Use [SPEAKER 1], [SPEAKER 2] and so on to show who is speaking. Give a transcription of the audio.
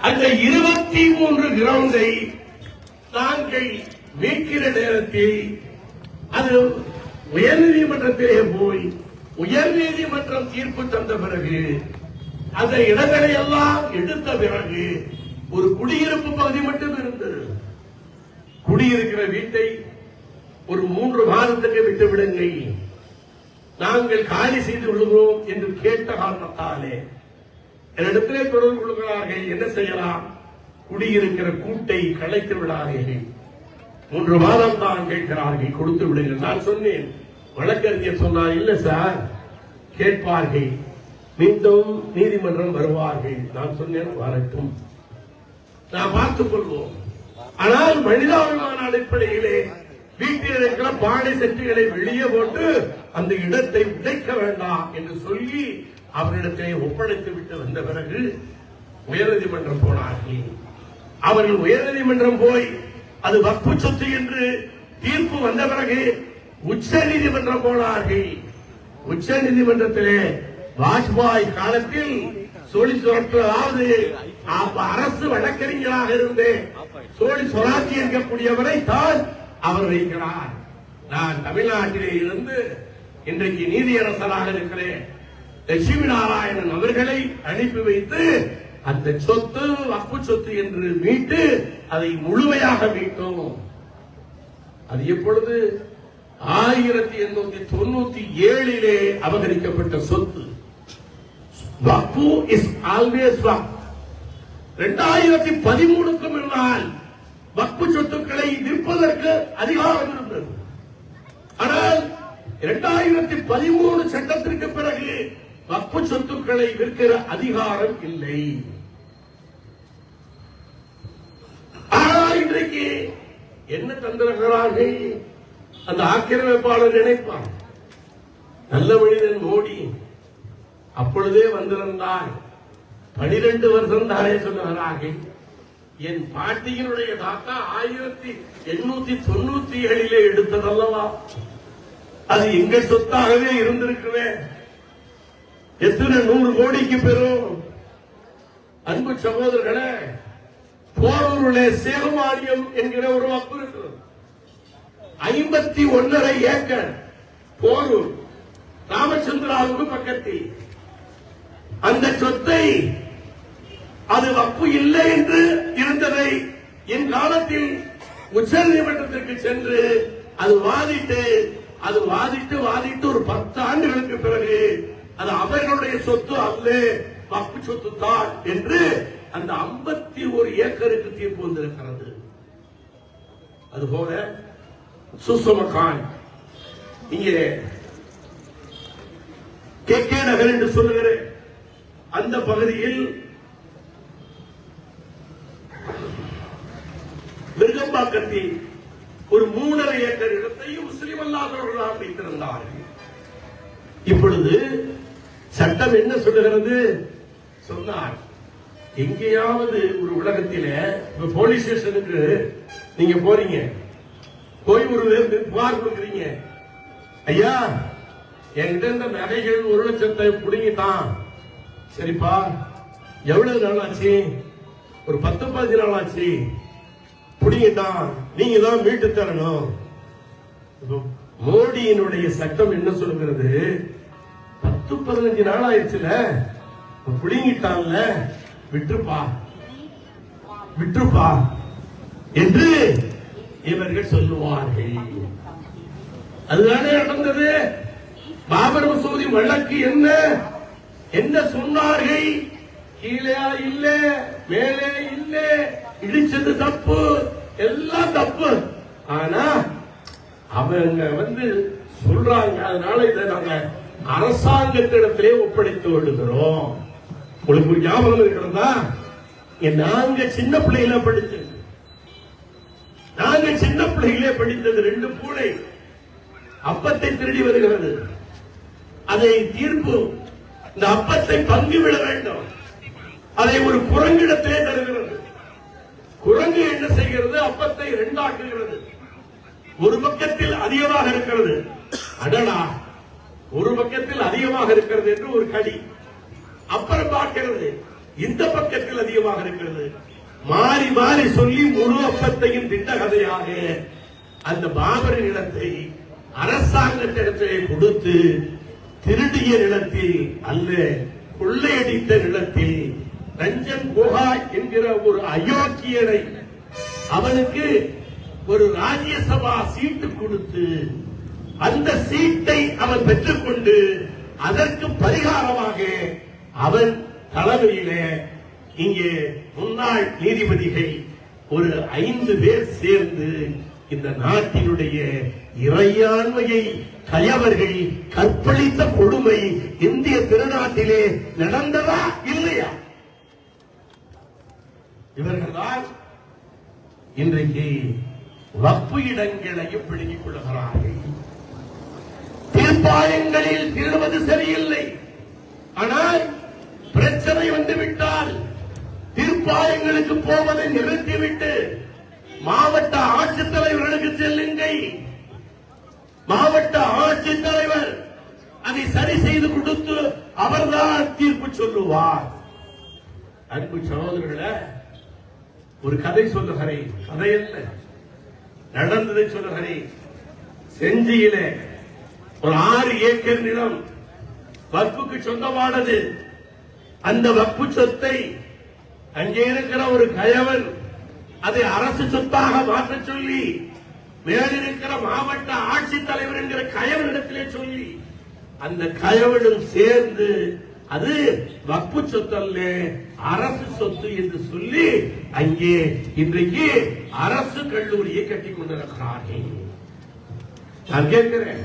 [SPEAKER 1] அந்த இருபத்தி மூன்று கிரவுண்டை தாங்கள் மீட்கிற நேரத்தில் அது உயர்நீதிமன்றத்திலே போய் உயர்நீதிமன்றம் தீர்ப்பு தந்த பிறகு அந்த இடங்களை எல்லாம் எடுத்த பிறகு ஒரு குடியிருப்பு பகுதி மட்டும் இருந்தது. குடியிருக்கிற வீட்டை ஒரு மூன்று மாதத்துக்கு விட்டு விடுங்கள். நாங்கள் காலி செய்து விடுகிறோம் என்று கேட்ட காரணத்தாலே என்னிடத்திலே தொடர்பு கொள்கிறார்கள் என்ன செய்யலாம்? குடியிருக்கிற கூட்டை கலைத்து விடாதீர்கள். மூன்று மாதம் தான் கேட்கிறார்கள் கொடுத்து விடுங்கள். நான் சொன்னேன் வழக்கறிஞர் சொன்னார் இல்ல சார் கேட்பார்கள். மீண்டும் நீதிமன்றம் வருவார்கள். நான் சொன்னேன் வரட்டும். நான் பார்த்துக் கொள்வோம். ஆனால் மனிதாபிமான அடிப்படையிலே வீட்டில் இருக்கிற பாடை செட்டுகளை வெளியே போட்டு அந்த இடத்தை உடைக்க வேண்டாம் என்று சொல்லி அவரிடத்தை ஒப்படைத்து விட்டு வந்த பிறகு உயர்நீதிமன்றம் போனார்கள். அவர்கள் உயர்நீதிமன்றம் போய் அது வக்பு சொத்து என்று தீர்ப்பு வந்த பிறகு உச்ச நீதிமன்றம் போனார்கள். உச்ச நீதிமன்றத்திலே வாஜ்பாய் காலத்தில் சோழி சுரட்டலாவது அரசு வழக்கறிஞராக இருந்து சோழி சொலாட்சி இருக்கக்கூடியவரை தான் அவர் வைக்கிறார். நான் தமிழ்நாட்டிலே இருந்து இன்றைக்கு நீதியரசராக இருக்கிறேன். லட்சுமி நாராயணன் அவர்களை அனுப்பி வைத்து அந்த சொத்து வப்பு சொத்து என்று மீட்டு அதை முழுமையாக மீட்டோம். அது எப்பொழுது? ஆயிரத்தி எண்ணூத்தி தொண்ணூத்தி ஏழிலே அபகரிக்கப்பட்ட சொத்து. வப்பு இஸ் ஆல்வேஸ் இரண்டாயிரத்தி பதிமூணுக்கு முன்னால் வக்பு சொத்துக்களை விற்பதற்கு அதிகாரம் இருந்தது. ஆனால் இரண்டாயிரத்தி பதிமூணு சட்டத்திற்கு பிறகு வக்பு சொத்துக்களை விற்கிற அதிகாரம் இல்லை. ஆனால் இன்றைக்கு என்ன தந்திருக்கிறார்கள்? அந்த ஆக்கிரமிப்பாளர் நினைப்பார் நல்ல மனிதன் மோடி அப்பொழுதே வந்திருந்தால் பனிரெண்டு வருஷம் தானே சொல்லுகிறார்கள். என் பாட்டியினுடைய தாத்தா ஆயிரத்தி எண்ணூத்தி தொண்ணூத்தி ஏழிலே எடுத்ததல்லவா? அது எங்க சொத்தாகவே இருந்திருக்குவே எத்தனை நூறு கோடிக்கு பெறும்? அன்பு சகோதரர்களே போரூருளே சேகமானியம் என்கிற ஒரு வப்பு இருக்கிறது ஐம்பத்தி ஒன்னரை ஏக்கர் போரூர் ராமச்சந்திராவுக்கு பக்கத்தில். அந்த சொத்தை அது வப்பு இல்லை என்று இருந்ததை என் காலத்தில் உச்ச நீதிமன்றத்திற்கு சென்று அது வாதிட்டு அது வாதிட்டு வாதிட்டு ஒரு பத்து ஆண்டுகளுக்கு பிறகு அது அவர்களுடைய சொத்து அல்ல. பப்பு சொத்து தான் என்று அந்த ஐம்பத்தி ஒரு ஏக்கருக்கு தீர்ப்பு வந்திருக்கிறது அதுபோல சுசமகான் இங்கே கே கே நகர் என்று சொல்லுகிற அந்த பகுதியில் விருகம்பாக்கத்தில் ஒரு மூணரை ஏக்கர் இடத்தை முஸ்லிம் அல்லாதவர்களாக வைத்திருந்தார்கள். இப்பொழுது சட்டம் என்ன சொல்லுகிறது? சொன்னார் எங்கேயாவது ஒரு உலகத்தில இப்ப போலீஸ் ஸ்டேஷனுக்கு நீங்க போறீங்க. போய் ஒரு புகார் கொடுக்குறீங்க. ஐயா என்கிட்ட இந்த நகைகள் ஒரு லட்சத்தை பிடிங்கிட்டான். சரிப்பா எவ்வளவு நாள் ஆச்சு? ஒரு பத்து பதினஞ்சு நாள் ஆச்சு. பிடிங்கிட்டான். நீங்க தான் மீட்டு தரணும். இப்போ மோடியினுடைய சட்டம் என்ன சொல்லுகிறது? பத்து பதினஞ்சு நாள் ஆயிடுச்சுல புடிங்கிட்டான்ல? விட்டுருப்பா. விட்டுருப்பா. என்று இவர்கள் சொல்லுவார்கள். அதுதானே நடந்தது? பாபர் மசூதி வழக்கு என்ன? என்ன சொன்னார்கள்? கீழே இல்ல மேலே இல்ல இடிச்சது தப்பு எல்லாம் தப்பு. ஆனா அவங்க வந்து சொல்றாங்க. அதனால இதை நாங்க அரசாங்கத்திடத்திலே ஒப்படைத்து விடுகிறோம். உங்களுக்கு ஒரு ஞாபகம் இருக்கிறதா? நாங்க சின்ன பிள்ளைகள படிச்சது. நாங்க சின்ன பிள்ளைகளே படித்தது ரெண்டு பூனை. அப்பத்தை திருடி வருகிறது. அதை தீர்ப்பு இந்த அப்பத்தை பங்கு விட வேண்டும். அதை ஒரு குரங்கிடத்திலே தருகிறது. குரங்கு என்ன செய்கிறது? அப்பத்தை ரெண்டாக்குகிறது. ஒரு பக்கத்தில் அதிகமாக இருக்கிறது. அடடா! ஒரு பக்கத்தில் அதிகமாக இருக்கிறது என்று ஒரு கடி. அப்புறம் பார்க்கிறது இந்த பக்கத்தில் அதிகமாக இருக்கிறது. மாறி மாறி சொல்லி முழு அப்பத்தையும் திட்ட கதையாக அந்த பாபரி நிலத்தை அரசாங்கத்திடத்திலே கொடுத்து திருடிய நிலத்தில் அல்ல கொள்ளையடித்த நிலத்தில் ரஞ்சன் குஹா என்கிற ஒரு அயோக்கியனை அவனுக்கு ஒரு ராஜ்யசபா சீட்டு கொடுத்து அந்த சீட்டை அவன் பெற்றுக்கொண்டு அதற்கு பரிகாரமாக அவன் தலைமையில இங்கே முன்னாள் நீதிபதிகள் ஒரு ஐந்து பேர் சேர்ந்து இந்த நாட்டினுடைய இறையாண்மையை கயவர்கள் கற்பழித்த கொடுமை இந்திய திருநாட்டிலே நடந்ததா இல்லையா? இவர்கள்தான் இன்றைக்கு வப்பு இடங்களையும் பிடுங்கிக் கொள்கிறார்கள். உபாயங்களில் திருடுவது சரியில்லை. ஆனால் பிரச்சனை வந்துவிட்டால் தீர்ப்பாயங்களுக்கு போவதை நிறுத்திவிட்டு மாவட்ட ஆட்சித்தலைவர்களுக்கு செல்லுங்கள் மாவட்ட ஆட்சித்தலைவர் அதை சரி செய்து கொடுத்து அவர்தான் தீர்ப்பு சொல்லுவார். அன்பு சகோதரர்களே ஒரு கதை சொல்லுகிறேன். கதை அல்ல நடந்ததை சொல்லுகிறேன். செஞ்சியிலே ஒரு ஆறு ஏக்கர் நிலம் வக்குக்கு சொந்தமானது. அந்த வக்கு சொத்தை அங்கே இருக்கிற ஒரு கயவன் அதை அரசு சொத்தாக மாற்ற சொல்லி மேலிருக்கிற மாவட்ட ஆட்சித்தலைவர் என்கிற கயவனிடத்திலே சொல்லி அந்த கயவனும் சேர்ந்து அது வப்பு சொத்தல்ல அரசு சொத்து என்று சொல்லி அங்கே இன்றைக்கு அரசு கல்லூரியை கட்டிக் கொண்டிருக்கிறார்கள். நான் கேட்கிறேன்